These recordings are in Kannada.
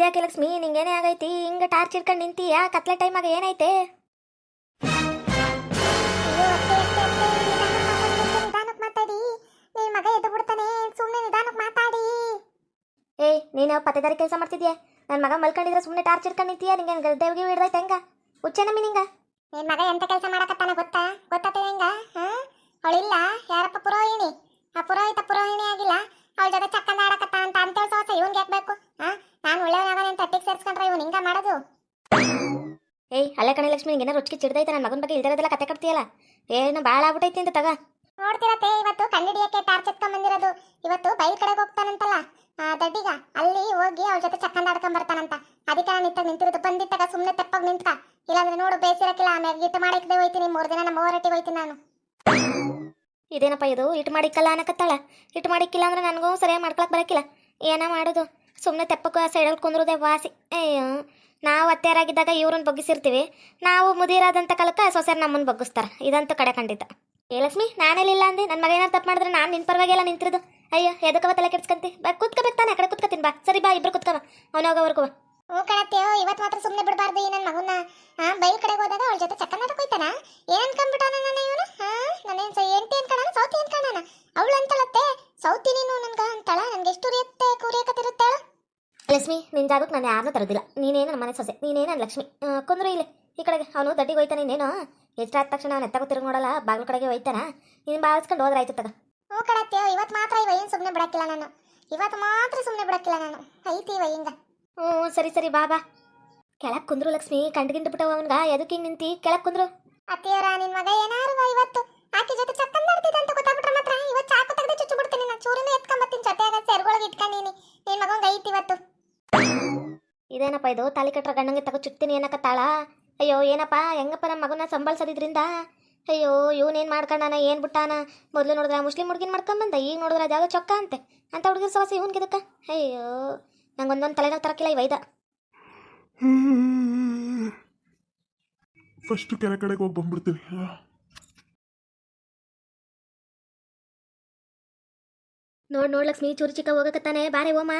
ಇದ್ಯಾಕೆ ಲಕ್ಷ್ಮಿ ನಿಂಗೇನೇ ಆಗೈತಿ? ಹಿಂಗೆ ಟಾರ್ಚ್ ಇಟ್ಕೊಂಡು ನಿಂತೀಯ? ಕತ್ಲೆ ಟೈಮಾಗ ಏನೈತೆ? ನಿಧಾನಕ್ಕೆ ಮಾತಾಡಿ. ನಿನ್ ಮಗ ಎದ್ದು ಬಿಡ್ತಾನೆ. ಸುಮ್ಮನೆ ನಿಧಾನಕ್ಕೆ ಮಾತಾಡಿ. ಏಯ್ ನೀನು ಪತ್ತೆದಾರಿ ಕೆಲಸ ಮಾಡ್ತಿದ್ಯಾ? ನನ್ನ ಮಗ ಮಲ್ಕೊಂಡಿದ್ರೆ ಸುಮ್ಮನೆ ಟಾರ್ಚ್ ಇಟ್ಕೊಂಡು ನಿಂತೀಯ? ನಿಂಗೆ ಗದ್ದೆಗೆ ಹಿಡ್ದೈತೆ ಹೆಂಗ? ಹುಚ್ಚೆ ನಮ್ಮಿ ನಿಂಗ. ನಿನ್ ಮಗ ಎಂತ ಕೆಲಸ ಮಾಡಕತ್ತಾನ ಗೊತ್ತಾ? ಗೊತ್ತಾತ ಹೆಂಗ ಅವಳಿಲ್ಲ. ಯಾರಪ್ಪ ಪುರೋಹಿಣಿ? ಆ ಪುರೋಹಿತ ಪುರೋಹಿಣಿ ಆಗಿಲ್ಲ ಅವಳ ಜೊತೆ ಚಕ್ಕಂದ ಆಡಕತ್ತ ಅಂತ ಅಂತ ಸೋಸ ಇವನ್ಗೆ ಬೇಕು ಹಾ ನಾನು ಒಳ್ಳೆಯವನಾಗ ನಿನ್ ತಟ್ಟಿಗೆ ಸೇರ್ಸ್ಕೊಂಡ್ರೆ ಇವನ್ ಹಿಂಗ ಮಾಡೋದು ಏಯ್ ಅಲ್ಲೇ ಕಣೆ ಲಕ್ಷ್ಮಿ ನಿಂಗೆ ರುಚಿಗೆ ಚಿಡ್ದೈತೆ ನನ್ನ ಮಗನ ಬಗ್ಗೆ ಇಲ್ದಿರೋದೆಲ್ಲ ಕತೆ ಕಟ್ತೀಯಲ್ಲ? ಏನು ಬಾಳ ಆಗ್ಬಿಟ್ಟೈತಿ ಅಂತ ತಗ. ನೋಡ್ತಿರತ್ತೆ ಇವತ್ತು ಕಂಡಿಡಿಯಕ್ಕೆ ಟಾರ್ಚ್ ಎತ್ಕೊಂಡ್ ಬಂದಿರೋದು ಇವತ್ತು ಬೈಲ್ ಕಡೆಗೆ ಹೋಗ್ತಾನಂತಲ್ಲ. ಆ, ದಡ್ಡಿಗ ಅಲ್ಲಿ ಹೋಗಿ ಅವ್ರ ಜೊತೆ ಚಕ್ಕಂದ ಆಡ್ಕೊಂಡ್ ಬರ್ತಾನಂತ ಅದಕ್ಕೆ ನಾನು ನಿಂತಾಗ ನಿಂತಿರೋದು. ಬಂದಿತ್ತಾಗ ಸುಮ್ಮನೆ ತಪ್ಪಾಗಿ ನಿಂತ. ಇಲ್ಲಾಂದ್ರೆ ನೋಡು ಬೇಸಿರಕ್ಕಿಲ್ಲ ಆಮೇಲೆ ಗಿಟ್ಟು ಮಾಡಿಕ್ದೆ ಹೋಯ್ತೀನಿ. ಮೂರು ದಿನ ನಮ್ಮ ಓವರಟ್ಟಿಗೆ ಹೋಯ್ತೀನಿ ನಾನು. ಇದೇನಪ್ಪ ಇದು? ಇಟ್ಟು ಮಾಡಿಕ್ಕಲ್ಲ ಅನ್ನಕತ್ತಾಳ. ಇಟ್ಟು ಮಾಡಿಕ್ಕಿಲ್ಲ ಅಂದ್ರೆ ನನಗೂ ಸರಿಯಾಗಿ ಮಾಡ್ಕೊಳಕ್ ಬರಕ್ಕಿಲ್ಲ ಏನ ಮಾಡೋದು? ಸುಮ್ಮನೆ ತೆಪ್ಪಕ್ಕೆ ಸೈಡಲ್ಲಿ ಕುಂದ್ರದೆ ವಾಸಿ. ಅಯ್ಯೋ. ನಾವು ಅತ್ತೆಯರಾಗಿದ್ದಾಗ ಇವ್ರನ್ನ ಬಗ್ಗಿಸಿರ್ತೀವಿ. ನಾವು ಮುದಿರಾದಂಥ ಕಾಲಕ್ಕೆ ಸೊಸೆರ್ ನಮ್ಮನ್ನು ಬಗ್ಗಿಸ್ತಾರೆ. ಇದಂತೂ ಕಡೆ ಖಂಡಿತ. ಏ ಲಕ್ಷ್ಮಿ ನಾನೆಲ್ಲಿಲ್ಲ ಅಂದೆ? ನನ್ನ ಮಗ ಏನಾರು ತಪ್ಪು ಮಾಡಿದ್ರೆ ನಾನು ನಿನ್ನ ಪರವಾಗಿಲ್ಲ ನಿಂತಿರೋದು. ಅಯ್ಯೋ ಎದಕ್ಕವ ತಲೆ ಕೆಡ್ಸ್ಕಂತಿ? ಬಾ ಕೂತ್ಕೋಬೇಕು ತಾನೆ ಕಡೆ ಕುತ್ಕೋತೀನಿ ಬಾ. ಸರಿ, ಬಾ, ಇಬ್ರು ಕೂತ್ಕವ ಅವನೋಗವ್ರಿಗೂ ಹ್ಞೂ ಕಣತ್ತೆಯೋ ಇವತ್ತು ಮಾತ್ರ ಸುಮ್ಮನೆ ಬಿಡಬಾರ್ದು ಈ ನನ್ನ ಮಗುನ. ಹಾಂ ಬೈಲ್ ಕಡೆಗೆ ಹೋದಾಗ ಅವಳ ಜೊತೆ ಚಕ್ಕನಾಟ ಹೋಯ್ತಾನ ಏನ್ ಅನ್ಕೊಂಡ್ಬಿಟ್ಟಾನ ನನ್ನ ಇವನು? ಹಾ ನಾನೇನ್ ಸ ಎಂಟಿ ಅನ್ಕೊಳ್ಳೋಣ ಸೌತಿ ಅನ್ಕೊಳ್ಳೋಣ ಅವಳು ಅಂತಳತ್ತೆ ಸೌತಿ ನೀನು ನನ್ಗ ಅಂತಾಳ? ನನ್ಗೆ ಎಷ್ಟು ಉರಿಯತ್ತೆ ಕುರಿಯಕತ್ತಿರುತ್ತೆ ಲಕ್ಷ್ಮಿ ನಿನ್ನ ಜಾಗಕ್ಕೆ ನಾನು ಯಾರನ್ನೂ ತರೋದಿಲ್ಲ. ನೀನೇನು ನಮ್ಮ ಮನೆ ಸೊಸೆ ನೀನೇನು ನಾನು ಲಕ್ಷ್ಮಿ. ಕುಂದ್ರು ಇಲ್ಲಿ. ಈ ಕಡೆಗೆ. ಅವನು ದಡ್ಡಿಗೆ ಹೋಯ್ತಾನೆ ಇನ್ನೇನು? ಎಷ್ಟಾದ ತಕ್ಷಣ ನಾನು ಎತ್ತಾಗ ತಿರುಗಿ ನೋಡಲ್ಲ ಬಾಗಿಲು ಕಡೆಗೆ ಹೋಯ್ತಾನ? ನೀನು ಬಾಳಿಸ್ಕೊಂಡು ಹೋದ್ರೆ ಆಯ್ತು ತಗ. ಹ್ಞೂ ಕಡತ್ತೆ ಇವತ್ತು ಮಾತ್ರ ಇವ ಏನು ಸುಮ್ಮನೆ ಬಿಡಕ್ಕಿಲ್ಲ ನಾನು. ಇವತ್ತು ಮಾತ್ರ ಸುಮ್ಮನೆ ಬಿಡಕ್ಕಿಲ್ಲ ನಾನು. ಐತಿ ಇವ ಹಿಂಗ. ಹ್ಞೂ ಸರಿ ಸರಿ ಬಾ ಬಾ. ಕೆಳಗೆ ಕುಂದ್ರು ಲಕ್ಷ್ಮಿ ಕಂಡ್ಗಿಂಡು ಬಿಟ್ಟವ ಅವನ್ಗ. ಎದಕ್ಕೆ ಹಿಂಗೆ ನಿಂತಿ? ಕೆಳಗೆ ಕುಂದ್ರು. ಅತ್ತೆಯವರ ನಿನ್ ಮಗ ಏನಾರು ಇವತ್ತು? ಆಕೆ ಜೊತೆ ಚಕ್ಕನ್ ಆಡ್ತಿದ್ದ ಅಂತ ಗೊತ್ತಾಗ್ಬಿಟ್ರೆ ಮಾತ್ರ. ಇವತ್ತು ಚಾಕು ತೆಗೆದು ಚುಚ್ಚು ಬಿಡ್ತೀನಿ ನಾನು. ಚೂರಿನ ಎತ್ಕೊಂಬತ್ತೀನಿ ಜೊತೆಯಾಗ ಸೆರ್ಗೊಳಗೆ ಇಟ್ಕೊಂಡೀನಿ. ನಿನ್ ಮಗಂಗೆ ಐತಿ ಇವತ್ತು. ಇದೇನಪ್ಪ ಇದು? ತಾಲಿ ಕಟ್ರ ಗಂಡಂಗೆ ತಗೋ ಚುಟ್ತೀನಿ ಏನಕತ್ತಾಳ ಅಯ್ಯೋ ಏನಪ್ಪ? ಹೆಂಗಪ್ಪ ನಮ್ಮ ಮಗನ ಸಂಬಳಿಸೋದಿದ್ರಿಂದ ಅಯ್ಯೋ ಇವನೇನು ಮಾಡ್ಕೊಂಡಾನ? ಏನು ಬಿಟ್ಟಾನ? ಮೊದಲು ನೋಡಿದ್ರೆ ಮುಸ್ಲಿಂ ಹುಡುಗಿನ ಮಾಡ್ಕೊಂಬಂದ ಈಗ ನೋಡಿದ್ರೆ ಅದ್ಯಾವುದೋ ಚೊಕ್ಕ ಅಂತೆ. ಅಂತ ಹುಡುಗಿರ್ ಸವಾಸ ಇವನ್ ಗಿದಕ್ಕ ಅಯ್ಯೋ ನಂಗೊಂದೊಂದು ತಲೆನೋವು ತರಕಿಲ್ಲ ಇವೈದ ಫಸ್ಟ್ ಕೆರೆ ಕಡೆಗೆ ಹೋಗಿ ಬಂದ್ಬಿಡ್ತೀನಿ. ನೋಡ್ ನೋಡ್ ಲಕ್ಷ್ಮಿ ಚೂರು ಚಿಕ್ಕ ಹೋಗಕತ್ತಾನೆ. ಬಾರೆ ಓಮ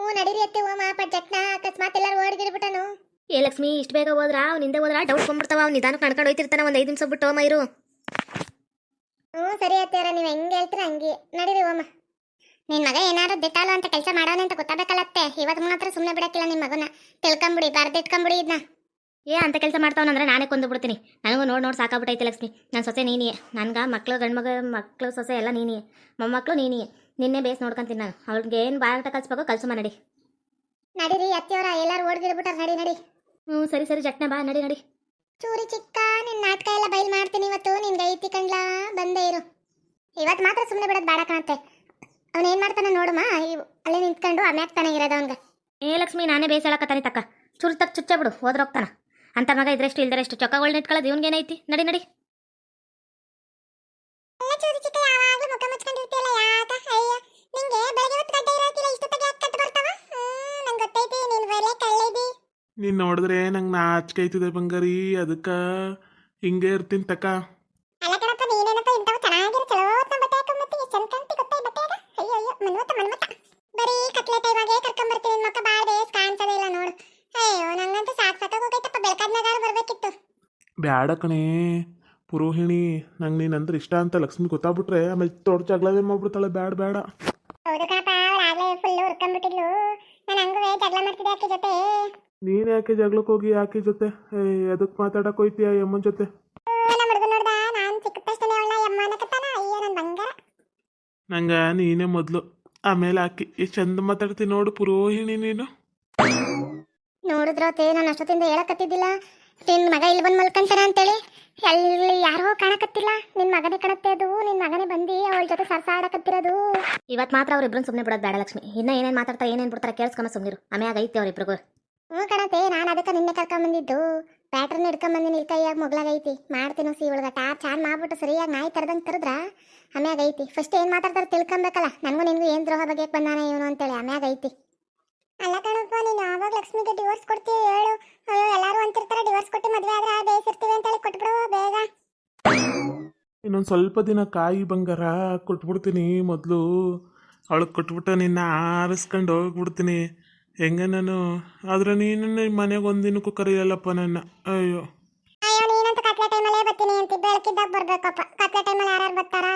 ಹ್ಞೂ ನಡೀರಿ ಅತ್ತೆ ಓ ಮಾಪ ಜಟ್ನ ಅಕಸ್ಮಾತ್ ಎಲ್ಲರೂ ಓಡ್ಗಿರ್ಬಿಟ್ಟನು. ಏ ಲಕ್ಷ್ಮಿ ಇಷ್ಟು ಬೇಗ ಹೋದ್ರ? ಅವ್ನ ಹಿಂದೆ ಹೋದ್ರ? ಡೌಟ್ ಬಂದ್ಬಿಡ್ತಾವ ಅವ್ನು ನಿಧಾನಕ್ಕೆ ನಡ್ಕೊಂಡು ಹೋಯ್ತಿರ್ತಾನೆ ಒಂದು ಐದು ನಿಮಿಷ ಬಿಟ್ಟು ಓಮ ಇರು. ಹ್ಞೂ ಸರಿ ಅತ್ತೆಯರ ನೀವು ಹೆಂಗೆ ಹೇಳ್ತೀರ ಹಂಗೆ. ನಡೀರಿ ಓಮ ನಿನ್ನ ಮಗ ಏನಾದ್ರು ದಿಟ್ಟಾಲು ಅಂತ ಕೆಲಸ ಮಾಡೋಣ ಅಂತ ಗೊತ್ತಾಗಬೇಕಲ್ಲತ್ತೆ ಇವತ್ತು ಮಾತ್ರ ಸುಮ್ಮನೆ ಬಿಡಕ್ಕಿಲ್ಲ ನಿಮ್ಮ ಮಗನ. ತಿಳ್ಕೊಂಬಿಡಿ ಬರ್ದಿಟ್ಕೊಂಬಿಡಿ ಇದನ್ನ ಏ ಅಂತ ಕೆಲಸ ಮಾಡ್ತಾವನಂದ್ರೆ ನಾನೇ ಕೊಂದು ಬಿಡ್ತೀನಿ ನನಗೂ ನೋಡಿ ನೋಡಿ ಸಾಕಾಗ್ಬಿಟ್ಟೈತೆ ಲಕ್ಷ್ಮಿ. ನನ್ನ ಸೊಸೆ ನೀನಿಯೇ. ನನ್ಗೆ ಮಕ್ಳು ಗಂಡು ಮಗ ಮಕ್ಳು ಸೊಸೆ ಎಲ್ಲ ನೀನಿಯೇ. ಮೊಮ್ಮಕ್ಕಳು ನೀನಿಯೇ. ನಿನ್ನೆ ಬೇಸ್ ನೋಡ್ಕೊಂತೀನಿ ನಾನು ಅವ್ಳಿಗೆ ಏನು ಬಾಟ ಕಲ್ಸ್ಬೇಕು ಕಲ್ಸು ನಡಿ. ನಡೀರಿ ಅತ್ತೆಯವರ ಎಲ್ಲರೂ ಓಡ್ಗಿರ್ಬಿಟ್ಟಾರ ನಡಿ ನಡಿ. ಹ್ಞೂ ಸರಿ ಸರಿ ಜಟ್ನೆ ಬಾ ನಡಿ ನಡಿ. ಚೂರಿ ಚಿಕ್ಕ ನಿನ್ನ ನಾಟಕ ಎಲ್ಲ ಬಯಲ್ ಮಾಡ್ತೀನಿ ಇವತ್ತು ನಿನ್ಗೆ ಐತಿ ಕಂಡ್ಲಾ? ಬಂದೇ ಇರು. ಇವತ್ತು ಮಾತ್ರ ಸುಮ್ಮನೆ ಬಿಡೋದು ಬೇಡ ಕಾಣತ್ತೆ. ಅವನೇನ್ ಮಾಡ್ತಾನೆ ನೋಡಮ್ಮ ಅಲ್ಲಿ ನಿಂತ್ಕೊಂಡು ಅಮ್ಯಾಕ್ತಾನೆ ಇರೋದು ಅವನ್ಗೆ. ಏ ಲಕ್ಷ್ಮಿ ನಾನೇ ಬೇಸ್ ಹೇಳಕತ್ತಾನೆ ತಕ್ಕ. ಚುರು ತಕ್ಕ ಚುಚ್ಚ ಬಿಡು ಹೋದ್ರೋಗ್ತಾನ ಅಂತ ಮಗ ಇದ್ರೆಷ್ಟು ಇಲ್ದರೆಷ್ಟು ಚೊಕ್ಕಗಳನ್ನ ಇಟ್ಕೊಳ್ಳೋದು ಏನೈತಿ ನಡಿ ನಡಿ. ಚೂರಿ ಚಿಕ್ಕ ಯಾವಾಗ್ಲೂ ಮುಖ ಮುಚ್ಕೊಂಡಿರ್ತೀಯಲ್ಲ ಯಾಕ? ಅಯ್ಯ ನಿಂಗೆ ಬೆಳಗ್ಗೆ ಹೊತ್ತು ಗಡ್ಡೆ ಇರೋಕಿಲ್ಲ ಇಷ್ಟೊತ್ತಿಗೆ ಯಾಕೆ ಕಟ್ಟು ಬರ್ತಾವ ಹ್ಮ್ ನಂಗೆ ಗೊತ್ತೈತಿ ನೀನ್ ಒಳ್ಳೆ ಕಳ್ಳಿದಿ. ನೀನು ನೋಡಿದ್ರೆ ನಂಗೆ ನಾಚಿಕೆ ಆಯ್ತದೆ ಬಂಗಾರಿ ಅದಕ್ಕೆ ಹಿಂಗೆ ಇರ್ತೀನಿ ತಕ್ಕ ಅಲ್ಲ ಕಣಪ್ಪ ನೀನೇನಪ್ಪ ಇಂಥವು ಚೆನ್ನಾಗಿರೋ ಚಲೋ ಹೊತ್ನ ಬಟ್ಟೆ ಹಾಕೊಂಬತ್ತಿ ಚಂದ ಕಾಣ್ತಿ ಗೊತ್ತಾ ಈ ಬಟ್ಟೆಯಾಗ? ಅಯ್ಯೋ ಅಯ್ಯೋ ಮನ್ಮತ ಮನ್ಮತ ಬರೀ ಕತ್ಲೆ ಟೈಮಾಗೆ ಕರ್ಕೊಂಬರ್ತೀನಿ ಮಕ್ಕ ಬಾಳ ಬೇಸ್ ಕಾಣಿಸೋದೇ ಇಲ್ಲ ನೋಡು. ಅಯ್ಯೋ ನಂಗಂತೂ ಸಾಕ್ ಸಾಕಾಗ ಹೋಗೈತಪ್ಪ ಬೆಳಕಾದ್ನಾಗಾರ ಬರ್ಬೇಕಿತ್ತು. ಬ್ಯಾಡ ಕಣೇ. ಪುರೋಹಿಣಿ ನಂಗೆ ನೀನು ಅಂದ್ರೆ ಇಷ್ಟ ಅಂತ ಲಕ್ಷ್ಮಿ ಗೊತ್ತಾಗ್ಬಿಟ್ರೆ ಆಮೇಲೆ ತೋಟ ಜಗಳವೇ ಮಾಡ್ಬಿಡ್ತಾಳೆ. ಬ್ಯಾಡ ಬೇಡ ಹೌದು ಫುಲ್ ನಾನು ಹಂಗೂ ಜಗಳ ಮಾಡ್ತಿದ್ದೆ ಆಕೆ ಜೊತೆ. ನೀನು ಯಾಕೆ ಜಗಳಕ್ಕೆ ಹೋಗಿ ಯಾಕೆ ಜೊತೆ? ಅದಕ್ಕೆ ಮಾತಾಡಕ್ಕೆ ಹೋಯ್ತೀಯ ಯಮ್ಮನ ಜೊತೆ? ನಂಗ ನಾನು ನಂಗೆ ಮೊದಲು. ಆಮೇಲೆ ಆಕಿ. ಎಷ್ಟು ಚಂದ ಮಾತಾಡ್ತೀನಿ ನೋಡು ಪುರೋಹಿಣಿ ನೀನು. ನೋಡಿದ್ರತೆ ನಾನು ಅಷ್ಟೊತ್ತಿಂದ ಹೇಳಕತ್ತಿದ್ದಿಲ್ಲ ನಿನ್ ಮಗ ಇಲ್ಲಿ ಬಂದು ಮಲ್ಕಂತಾನ ಅಂತೇಳಿ. ಎಲ್ಲಿ ಯಾರೋ ಕಾಣಕತ್ತಿಲ್ಲ. ನಿನ್ ಮಗನೇ ಕಾಣತ್ತೆ ಅದು. ನಿನ್ ಮಗನೇ ಬಂದು ಅವಳ ಜೊತೆ ಸರ್ಸಾಡಕತ್ತಿರೋದು. ಇವತ್ತು ಮಾತ್ರ ಅವ್ರಿಬ್ರು ಸುಮ್ಮನೆ ಬಿಡೋದು ಬೇಡ ಲಕ್ಷ್ಮಿ. ಇನ್ನ ಏನೇನ್ ಮಾತಾಡ್ತಾರೆ ಏನೇನ್ ಬಿಡ್ತಾರ ಕೇಳಿಸ್ಕೊಂಬ ಸುಮ್ಮನಿರು ಆಮ್ಯಾಗ ಐತಿ ಅವ್ರಿಬ್ರಿಗೂ ಹ್ಞೂ ಕಣತೆ ನಾನು ಅದಕ್ಕೆ ನಿನ್ನೆ ಕರ್ಕೊಂಬಂದಿದ್ದು ಬ್ಯಾಟ್ರನ್ನ ಹಿಡ್ಕೊಂಬಂದಿನಿ ಇಲ್ಲಿ ಕೈಯಾಗ ಮೊಗ್ಲಾಗೈತಿ ಮಾಡ್ತೀನಿ ಸಿ ಒಳಗ ಟಾ ಚಾನ್ ಮಾಡ್ಬಿಟ್ಟು ಸರಿಯಾಗಿ ನಾಯಿ ತರದಂಗೆ ತರದ್ರ? ಆಮ್ಯಾಗ ಐತಿ. ಫಸ್ಟ್ ಏನು ಮಾತಾಡ್ತಾರ ತಿಳ್ಕೊಬೇಕಲ್ಲ. ನನಗೂ ನಿನಗೂ ಏನು ದ್ರೋಹ ಬಗ್ಗೆ ಬಂದಾನೆ ಇವನು ಅಂತೇಳಿ. ಆಮ್ಯಾಗ ಐತಿ. ಅಲ್ಲ ಕಣಪ್ಪ ನೀನು ಆವಾಗ ಲಕ್ಷ್ಮಿಗೆ ಡಿವೋರ್ಸ್ ಕೊಡ್ತೀವಿ ಹೇಳು. ಅಯ್ಯೋ ಎಲ್ಲರೂ ಅಂತಿರ್ತಾರೆ ಡಿವೋರ್ಸ್ ಕೊಟ್ಟು ಮದುವೆ ಆದ್ರೆ ಬೇಯಿಸಿರ್ತೀವಿ ಅಂತೇಳಿ ಕೊಟ್ಬಿಡು ಬೇಗ. ಇನ್ನೊಂದು ಸ್ವಲ್ಪ ದಿನ ಕಾಯಿ ಬಂಗಾರ ಕೊಟ್ಬಿಡ್ತೀನಿ ಮೊದಲು. ಅವಳಿಗೆ ಕೊಟ್ಬಿಟ್ಟು ನಿನ್ನ ಆರಿಸ್ಕೊಂಡು ಹೋಗ್ಬಿಡ್ತೀನಿ. ಹೆಂಗೆ ನಾನು? ಆದ್ರೆ ನೀನು ಮನೆಗೆ ಒಂದಿನಕ್ಕೂ ಕರೆಯಲ್ಲಪ್ಪ ನನ್ನ. ಅಯ್ಯೋ. ಅಯ್ಯೋ ನೀನಂತ ಕತ್ಲೆ ಟೈಮಲ್ಲೇ ಬರ್ತೀನಿ ಅಂತ ಬೆಳಕಿದ್ದಾಗ ಬರ್ಬೇಕಪ್ಪ. ಕತ್ಲೆ ಟೈಮಲ್ಲಿ ಯಾರು ಬರ್ತಾರ?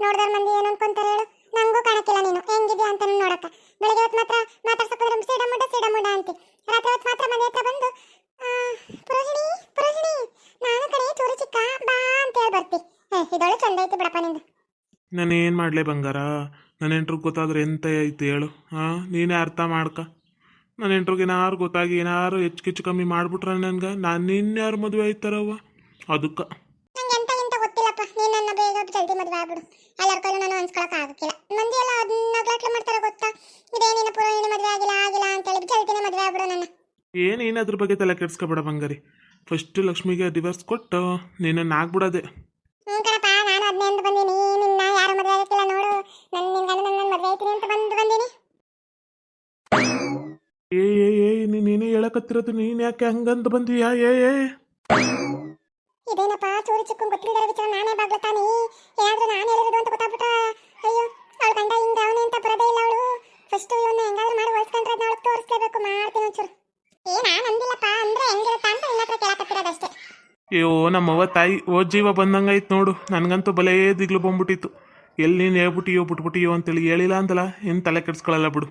ನೋಡಿದ್ರೆ ಮಂದಿ ಏನು ಅನ್ಕೊಂತಾರೆ ಹೇಳು. ನಂಗೂ ಕಾಣಕ್ಕಿಲ್ಲ ನೀನು. ಹೆಂಗಿದ್ಯಾ ಅಂತ ನೋಡಕ್ಕ. ಬೆಳಿಗ್ಗೆ ಹೊತ್ತು ಮಾತ್ರ ಮಾತಾಡ್ಸಕ್ಕೋದ್ರೆ ಸಿಡ ಮುಡ ಅಂತ. ರಾತ್ರಿ ಹೊತ್ತು ಮಾತ್ರ ಮನೆ ಹತ್ರ ಬಂದು ಪುರೋಹಿಣಿ ಪುರೋಹಿಣಿ, ನಾನು ಕಡೆ ಚೂರು ಚಿಕ್ಕ, ಬಾ ಅಂತ ಹೇಳಿ ಬರ್ತಿ ಇದೊಳೆ ಚಂದ ಐತಿ ಬಿಡಪ್ಪ ನಿಂದು. ನಾನು ಏನು ಮಾಡಲೇ ಬಂಗಾರ? ನನ್ನ ಹೆಂಟ್ರಿಗೆ ಗೊತ್ತಾದ್ರೆ ಎಂತ ಐತಿ ಹೇಳು ಹಾಂ ನೀನೇ ಅರ್ಥ ಮಾಡ್ಕ. ನನ್ನ ಹೆಂಟ್ರಿಗೆ ಏನಾರು ಗೊತ್ತಾಗಿ ಏನಾರು ಹೆಚ್ಚು ಕಿಚ್ಚು ಕಮ್ಮಿ ಮಾಡ್ಬಿಟ್ರೆ ನನ್ಗೆ, ನಾನು ನಿನ್ಯಾರು ಮದುವೆ ಆಯ್ತಾರವ್ವ. ಅದಕ್ಕೆ ನಂಗೆ ಎಂತ ಎಂತ ಗೊತ್ತಿಲ್ಲಪ್ಪ ನೀನ್ ನನ್ನ ಬೇಗ ಜಲ್ದಿ ಮದುವೆ ಆಗ್ಬಿಡು. ಎಲ್ಲರ ಕೈಲೂ ನಾನು ಅನ್ಸ್ಕೊಳಕ್ ಆಗಕ್ಕಿಲ್ಲ. ಮಂದಿ ಎಲ್ಲ ಅದನ್ನ ನಗ್ಲಾಟ್ಲೆ ಮಾಡ್ತಾರೆ ಗೊತ್ತಾ? ಇದೇನಿನ ಪುರೋಹಿಣಿ ಮದುವೆ ಆಗಿಲ್ಲ ಆಗಿಲ್ಲ ಅಂತ ಹೇಳಿ ಜಲ್ದಿನೇ ಮದುವೆ ಆಗ್ಬಿಡು ನನ್ನ. ಏನು ಏನು ಅದ್ರ ಬಗ್ಗೆ ತಲೆ ಕೆಡ್ಸ್ಕೊಬೇಡ ಬಂಗಾರಿ. ಫಸ್ಟ್ ಲಕ್ಷ್ಮಿಗೆ ಡಿವರ್ಸ್ ಕೊಟ್ಟು ನಿನ್ನನ್ನು ಆಗ್ಬಿಡೋದೆ. ಹ್ಞೂ ಕಣಪ್ಪ ನಾನು ಅದನ್ನೇ ಅಂತ ಬಂದೀನಿ. ನಿನ್ನ ಯಾರು ಮದುವೆ ಆಗಕ್ಕಿಲ್ಲ ನೋಡು. ನನ್ನ ನಿನ್ ಗಂಡ ನನ್ನ ಮದುವೆ ಆಯ್ತೀನಿ ಅಂತ ಬಂದು ಬಂದೀನಿ. ಏ ಏ ಏ ನೀನೇ ಹೇಳಕತ್ತಿರೋದು ನೀನು ಯಾಕೆ ಹಂಗಂತ ಬಂದೀಯಾ? ಏ ಏ. ಇದೇನಪ್ಪ ಚೂರು ಚಿಕ್ಕನ್ ಗೊತ್ತಿಲ್ಲದ ವಿಚಾರ ನಾನೇ ಬಾಗ್ಲತಾನಿ ಏನಾದ್ರೂ ನಾನು ಹೇಳಿರೋದು ಅಂತ ಗೊತ್ತಾಗ್ಬಿಟ್ರ? ಅಯ್ಯೋ ಅವಳ ಗಂಡ ಹಿಂಗ ಅವನೇ ಅಂತ ಬರೋದೇ ಇಲ್ಲ ಅವಳು. ಫಸ್ಟ್ ಇವನ್ನ ಹೆಂಗಾದ್ರೂ ಮಾಡಿ ಹೊಲ್ಸ್ಕೊಂಡ್ರೆ ಅದನ್ನ ಅವಳಿಗೆ ತೋರಿಸ್ಲೇಬೇಕು ಮಾಡ್ತೀನಿ ಒಂಚೂರು. ಏ ನಾನು ಅಂದಿಲ್ಲಪ್ಪ ಅಂದ್ರೆ ಹೆಂಗಿರುತ್ತ ಅಂತ ನಿನ್ನ ಹತ್ರ ಕೇಳಕತ್ತಿರೋದಷ್ಟೇ. ಅಯ್ಯೋ ನಮ್ಮವ್ವ ತಾಯಿ ಓ ಜೀವ ಬಂದಂಗಾಯ್ತು ನೋಡು. ನನಗಂತೂ ಬಲೇ ದಿಗ್ಲು ಬಂದ್ಬಿಟ್ಟಿತ್ತು. ಎಲ್ಲಿ ನೀನು ಹೇಳ್ಬಿಟ್ಟಿಯೋ ಬಿಟ್ಬಿಟ್ಟಿಯೋ ಅಂತೇಳಿ ಹೇಳಿಲ್ಲ ಅಂತಲ್ಲ ಏನು ತಲೆ ಕೆಡ್ಸ್ಕೊಳ್ಳಲ್ಲ ಬಿಡು.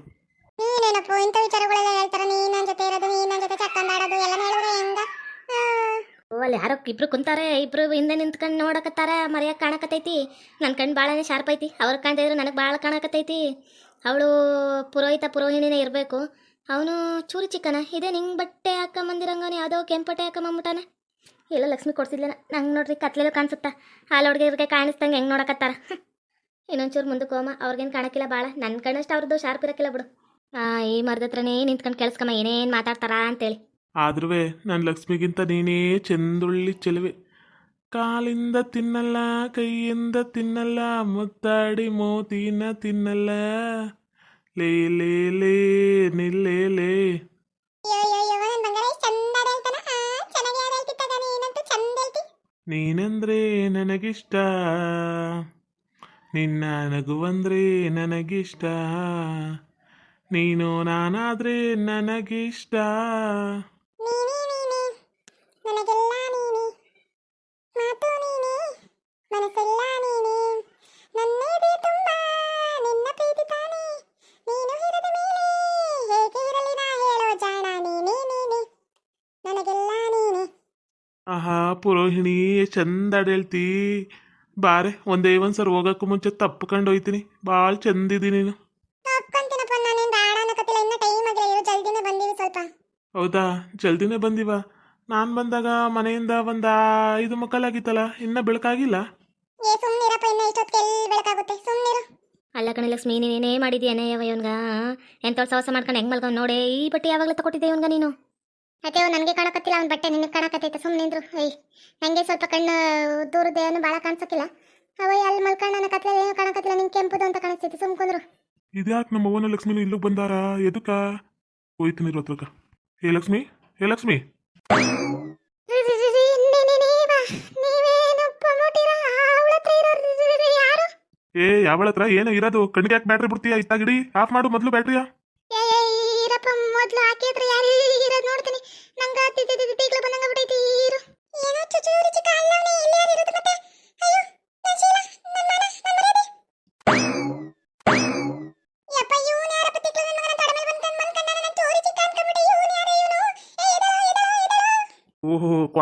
ನೀನೇನಪ್ಪ ಇಂಥ ವಿಚಾರಗಳೆಲ್ಲ ಹೇಳ್ತಾರ? ನೀ ನನ್ನ ಜೊತೆ ಇರೋದು ನೀ ನನ್ನ ಜೊತೆ ಚಕ್ಕಂದಾಡೋದು ಎಲ್ಲ ಹೇಳಿದ್ರೆ ಹೆಂಗ? ಓ ಅಲ್ಲಿ ಯಾರೋ ಇಬ್ರು ಕುಂತಾರೆ, ಇಬ್ರು ಹಿಂದೆ ನಿಂತ್ಕೊಂಡು ನೋಡಕತ್ತಾರ, ಮರ್ಯಾಗ ಕಾಣಕತ್ತೈತಿ. ನನ್ನ ಕಣ್ಣು ಭಾಳನೇ ಶಾರ್ಪ್ ಐತಿ. ಅವ್ರು ಕಾಣ್ತಾ ಇದ್ರು ನನಗೆ ಭಾಳ ಕಾಣಕತ್ತೈತಿ. ಅವಳು ಪುರೋಹಿತ, ಪುರೋಹಿಣಿನೇ ಇರಬೇಕು. ಅವನು ಚೂರಿ ಚಿಕ್ಕನ. ಇದೇ ನಿಂಗೆ ಬಟ್ಟೆ ಹಾಕೊಂಬಂದಿರಂಗವನು, ಯಾವುದೋ ಕೆಂಪಟ್ಟೆ ಹಾಕೊಂಬಂಬಿಟ್ಟಾನ ಇಲ್ಲ ಲಕ್ಷ್ಮಿ ಕೊಡ್ಸಿದ್ಲೇನ. ನಂಗೆ ನೋಡ್ರಿ ಕತ್ಲೆಲ್ಲ ಕಾಣಿಸುತ್ತಾ. ಹಾಲು ಹುಡುಗಿರ್ಗೆ ಕಾಣಿಸ್ದಂಗೆ ಹೆಂಗೆ ನೋಡಕತ್ತಾರ. ಇನ್ನೊಂಚೂರು ಮುಂದಕ್ಕೆ ಹೋಮ ಅವ್ರಿಗೇನು ಕಾಣಕ್ಕಿಲ್ಲ ಭಾಳ ನನ್ನ ಕಣ್ಣಷ್ಟು ಅವ್ರದ್ದು ಶಾರ್ಪ್ ಇರಕ್ಕಿಲ್ಲ ಬಿಡು. ಈ ಮರದ ಹತ್ರನೇ ನಿಂತ್ಕೊಂಡು ಕೇಳಿಸ್ಕಮ್ಮ ಏನೇನು ಮಾತಾಡ್ತಾರಾ ಅಂತೇಳಿ. ಆದ್ರೂ ನನ್ನ ಲಕ್ಷ್ಮಿಗಿಂತ ನೀನೇ ಚೆಂದುಳ್ಳಿ ಚೆಲುವೆ. ಕಾಲಿಂದ ತಿನ್ನಲ್ಲ ಕೈಯಿಂದ ತಿನ್ನಲ್ಲ ಮುತ್ತಾಡಿ ಮೋತಿನ ತಿನ್ನಲ್ಲ. ಲೇ ಲೇ ಲೇ ನಿಲ್ಲೇ ಲೇ. ನೀನಂದ್ರೆ ನನಗಿಷ್ಟ. ನಿನ್ನ ನಗುವಂದ್ರೆ ನನಗಿಷ್ಟ. ನೀನು ನಾನಾದ್ರೆ ನನಗಿಷ್ಟ ನೀನೇ ನೀನೇ ನನಗೆಲ್ಲ ನೀನೇ ಮಾತು ನೀನೇ ಮನಸ್ಸೆಲ್ಲ ನೀನೇ ನನ್ನೇದೆ ತುಂಬ ನಿನ್ನ ಪ್ರೀತಿ ತಾನೇ ನೀನು ಹಿರಿದ ಮೇಲೆ ಹೇಗೆ ಇರಲಿ ನಾ ಹೇಳೋ ಜಾಣ ನೀನೇ ನೀನೇ ನನಗೆಲ್ಲ ನೀನೇ ಆಹಾ ಪುರೋಹಿಣಿ ಚಂದ ಹೇಳ್ತಿ ಬಾರೆ ಒಂದೇ ಒಂದ್ಸರಿ ಹೋಗಕ್ಕೂ ಮುಂಚೆ ತಪ್ಕೊಂಡು ಹೋಯ್ತೀನಿ. ಭಾಳ ಚಂದಿದೀನಿ ನೀನು. ಒಪ್ಕೊಂತೀನಪ್ಪ ನಾನೇನು ಬೇಡ ಅನ್ನಕತ್ತಿಲ್ಲ ಇನ್ನ ಟೈಮ್ ಆಗಿಲ್ಲ ಇರು ಜಲ್ದಿನೇ ಬಂದೀವಿ ಸ್ವಲ್ಪ. ಹೌದಾ? ಜಲ್ದಿನೇ ಬಂದಿವ? ನಾನು ಬಂದಾಗ ಮನೆಯಿಂದ ಒಂದು ಐದು ಮಕ್ಕಳಾಗಿತ್ತಲ್ಲ ಇನ್ನೂ ಬೆಳಕಾಗಿಲ್ಲ? ಏ ಸುಮ್ಮನಿರಪ್ಪ ಇನ್ನ ಇಷ್ಟೊತ್ತಿಗೆ ಎಲ್ಲಿ ಬೆಳಕಾಗುತ್ತೆ? ಸುಮ್ಮನಿರು ಅಲ್ಲ ಕಣೆ ಲಕ್ಷ್ಮಿ ನೀನೇನೇ ಮಾಡಿದ್ಯಾನೆ ಯಾವ ಇವನ್ಗ? ಎಂತ ಸವಸ ಮಾಡ್ಕೊಂಡು ಹೆಂಗ್ ಮಲ್ಕೊಂಡು ನೋಡೇ ಈ ಬಟ್ಟೆ ಯಾವಾಗಲೂ ತಗೊಟ್ಟಿದ್ದೆ ಇವನ್ಗ ನೀನು. ಅದೇ ನನಗೆ ಕಾಣಕತ್ತಿಲ್ಲ ಅವ್ನ ಬಟ್ಟೆ ನಿನಗೆ ಕಾಣಕತ್ತೈತೆ ಸುಮ್ಮನೆ ನಿಂದ್ರು. ಐ ನನಗೆ ಸ್ವಲ್ಪ ಕಣ್ಣು ದೂರದ ಏನು ಭಾಳ ಕಾಣಿಸಕ್ಕಿಲ್ಲ ಅವ ಅಲ್ಲಿ ಮಲ್ಕೊಂಡು ನನ್ನ ಕತ್ಲೆ ಏನು ಕಾಣಕತ್ತಿಲ್ಲ ನಿಂಗೆ ಕೆಂಪುದು ಅಂತ ಕಾಣಿಸ್ತೈತಿ ಸುಮ್ ಕುಂದ್ರು. ಇದ್ಯಾಕೆ ನಮ್ಮ ಅವ್ವನ ಲಕ್ಷ್ಮಿನ ಇಲ್ಲಿಗೆ ಬಂದಾರ? ಎದಕ್ಕ? ಹೋಯ್ತೀನಿ ಇರೋ ಹತ್ರಕ್ಕ. ಏ ಲಕ್ಷ್ಮಿ ಏ ಲಕ್ಷ್ಮಿ. ಏ ಯಾವಳ ಹತ್ರ? ಏನು ಇರೋದು? ಕಣ್ಣಿಗೆ ಯಾಕೆ ಬ್ಯಾಟ್ರಿ ಬಿಡ್ತೀಯಾ? ಇತ್ತಾಗಿಡಿ ಆಫ್ ಮಾಡು ಮೊದಲು ಬ್ಯಾಟ್ರಿಯ. ಏ ಏ, ಮೊದಲು ಹತ್ರ ಯಾರು?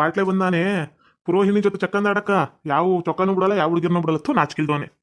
ಕ್ವಾಟ್ಲೆ ಬಂದಾನೆ ಪುರೋಹಿಣಿ ಜೊತೆ ಚಕ್ಕಂದಾಡಕ್ಕ ಯಾವ ಚೊಕ್ಕನೂ ಬಿಡಲ್ಲ ಯಾವ ಹುಡುಗಿರ್ನೂ ಬಿಡಲ್ಲ. ಥೂ ನಾಚಿಕಿಲ್ದವನೆ.